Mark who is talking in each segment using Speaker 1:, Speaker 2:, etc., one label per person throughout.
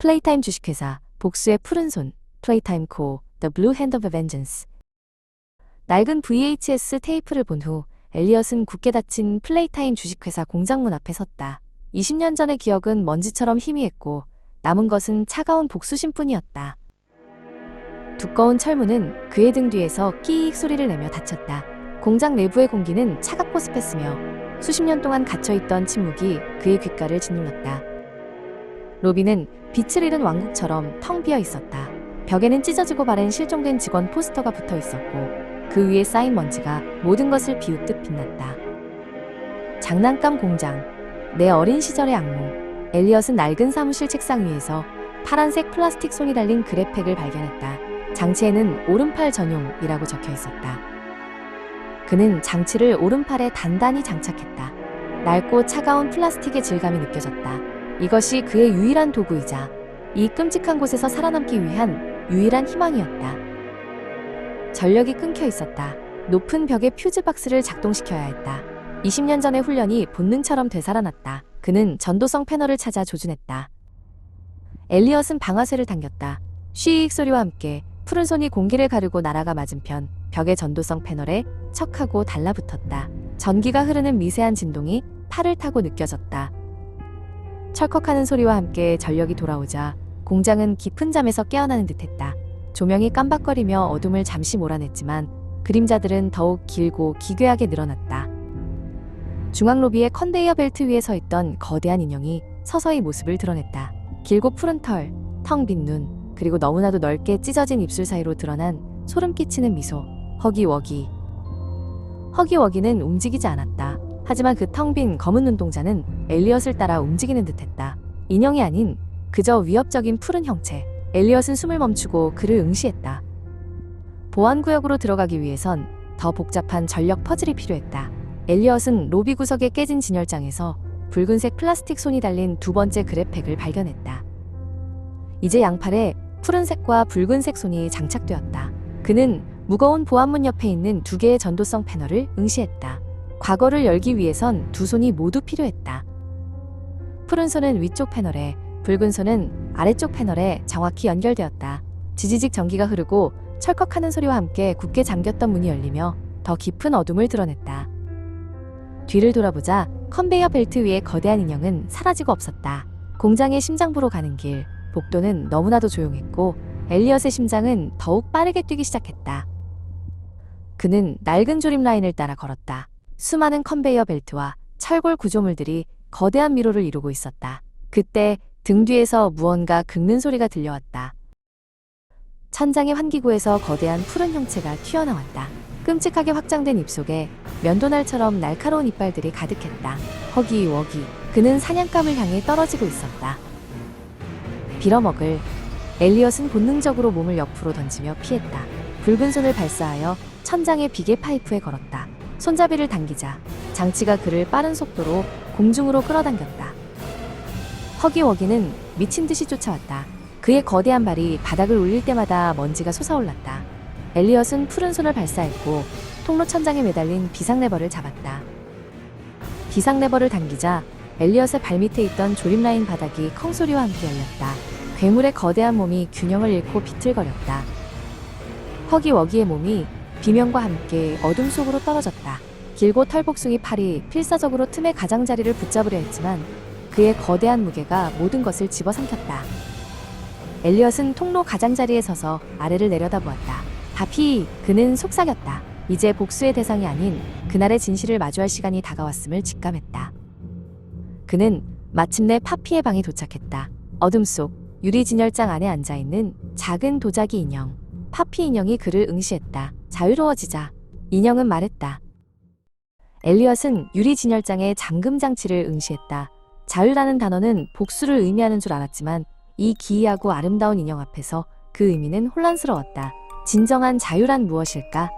Speaker 1: 플레이타임 주식회사, 복수의 푸른 손, 플레이타임 코, The Blue Hand of Vengeance. 낡은 VHS 테이프를 본 후 엘리엇은 굳게 닫힌 플레이타임 주식회사 공장문 앞에 섰다. 20년 전의 기억은 먼지처럼 희미했고 남은 것은 차가운 복수심뿐이었다. 두꺼운 철문은 그의 등 뒤에서 끼익 소리를 내며 닫혔다. 공장 내부의 공기는 차갑고 습했으며 수십 년 동안 갇혀있던 침묵이 그의 귓가를 짓눌렀다. 로비는 빛을 잃은 왕국처럼 텅 비어 있었다. 벽에는 찢어지고 바랜 실종된 직원 포스터가 붙어 있었고 그 위에 쌓인 먼지가 모든 것을 비웃듯 빛났다. 장난감 공장. 내 어린 시절의 악몽. 엘리엇은 낡은 사무실 책상 위에서 파란색 플라스틱 손이 달린 그래팩을 발견했다. 장치에는 오른팔 전용이라고 적혀 있었다. 그는 장치를 오른팔에 단단히 장착했다. 낡고 차가운 플라스틱의 질감이 느껴졌다. 이것이 그의 유일한 도구이자 이 끔찍한 곳에서 살아남기 위한 유일한 희망이었다. 전력이 끊겨 있었다. 높은 벽에 퓨즈 박스를 작동시켜야 했다. 20년 전의 훈련이 본능처럼 되살아났다. 그는 전도성 패널을 찾아 조준했다. 엘리엇은 방아쇠를 당겼다. 쉬익 소리와 함께 푸른 손이 공기를 가르고 날아가 맞은편 벽의 전도성 패널에 척하고 달라붙었다. 전기가 흐르는 미세한 진동이 팔을 타고 느껴졌다. 철컥하는 소리와 함께 전력이 돌아오자 공장은 깊은 잠에서 깨어나는 듯했다. 조명이 깜박거리며 어둠을 잠시 몰아냈지만 그림자들은 더욱 길고 기괴하게 늘어났다. 중앙 로비의 컨베이어 벨트 위에 서 있던 거대한 인형이 서서히 모습을 드러냈다. 길고 푸른 털, 텅 빈 눈, 그리고 너무나도 넓게 찢어진 입술 사이로 드러난 소름 끼치는 미소, 허기워기. 허기워기는 움직이지 않았다. 하지만 그 텅 빈 검은 눈동자는 엘리엇을 따라 움직이는 듯했다. 인형이 아닌 그저 위협적인 푸른 형체. 엘리엇은 숨을 멈추고 그를 응시했다. 보안구역으로 들어가기 위해선 더 복잡한 전력 퍼즐이 필요했다. 엘리엇은 로비 구석의 깨진 진열장에서 붉은색 플라스틱 손이 달린 두 번째 그래팩을 발견했다. 이제 양팔에 푸른색과 붉은색 손이 장착되었다. 그는 무거운 보안문 옆에 있는 두 개의 전도성 패널을 응시했다. 과거를 열기 위해선 두 손이 모두 필요했다. 푸른 손은 위쪽 패널에, 붉은 손은 아래쪽 패널에 정확히 연결되었다. 지지직 전기가 흐르고 철컥하는 소리와 함께 굳게 잠겼던 문이 열리며 더 깊은 어둠을 드러냈다. 뒤를 돌아보자 컨베이어 벨트 위의 거대한 인형은 사라지고 없었다. 공장의 심장부로 가는 길, 복도는 너무나도 조용했고 엘리엇의 심장은 더욱 빠르게 뛰기 시작했다. 그는 낡은 조립 라인을 따라 걸었다. 수많은 컨베이어 벨트와 철골 구조물들이 거대한 미로를 이루고 있었다. 그때 등 뒤에서 무언가 긁는 소리가 들려왔다. 천장의 환기구에서 거대한 푸른 형체가 튀어나왔다. 끔찍하게 확장된 입속에 면도날처럼 날카로운 이빨들이 가득했다. 허기워기. 그는 사냥감을 향해 떨어지고 있었다. 빌어먹을. 엘리엇은 본능적으로 몸을 옆으로 던지며 피했다. 붉은 손을 발사하여 천장의 비계 파이프에 걸었다. 손잡이를 당기자 장치가 그를 빠른 속도로 공중으로 끌어당겼다. 허기워기는 미친 듯이 쫓아왔다. 그의 거대한 발이 바닥을 울릴 때마다 먼지가 솟아올랐다. 엘리엇은 푸른 손을 발사했고 통로 천장에 매달린 비상 레버를 잡았다. 비상 레버를 당기자 엘리엇의 발밑에 있던 조립 라인 바닥이 컹 소리와 함께 열렸다. 괴물의 거대한 몸이 균형을 잃고 비틀거렸다. 허기워기의 몸이 비명과 함께 어둠 속으로 떨어졌다. 길고 털복숭이 팔이 필사적으로 틈의 가장자리를 붙잡으려 했지만 그의 거대한 무게가 모든 것을 집어삼켰다. 엘리엇은 통로 가장자리에 서서 아래를 내려다보았다. 다피 그는 속삭였다. 이제 복수의 대상이 아닌 그날의 진실을 마주할 시간이 다가왔음을 직감했다. 그는 마침내 파피의 방에 도착했다. 어둠 속 유리 진열장 안에 앉아 있는 작은 도자기 인형. 파피 인형이 그를 응시했다. 자유로워지자. 인형은 말했다. 엘리엇은 유리 진열장의 잠금 장치를 응시했다. 자유라는 단어는 복수를 의미하는 줄 알았지만 이 기이하고 아름다운 인형 앞에서 그 의미는 혼란스러웠다. 진정한 자유란 무엇일까?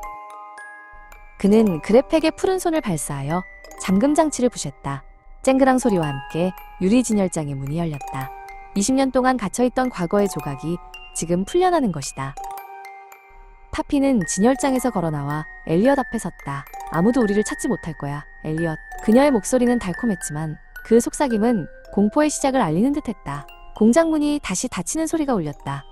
Speaker 1: 그는 그래팩의 푸른 손을 발사하여 잠금 장치를 부셨다. 쨍그랑 소리와 함께 유리 진열장의 문이 열렸다. 20년 동안 갇혀있던 과거의 조각이 지금 풀려나는 것이다. 파피는 진열장에서 걸어 나와 엘리엇 앞에 섰다. 아무도 우리를 찾지 못할 거야, 엘리엇. 그녀의 목소리는 달콤했지만 그 속삭임은 공포의 시작을 알리는 듯했다. 공장 문이 다시 닫히는 소리가 울렸다.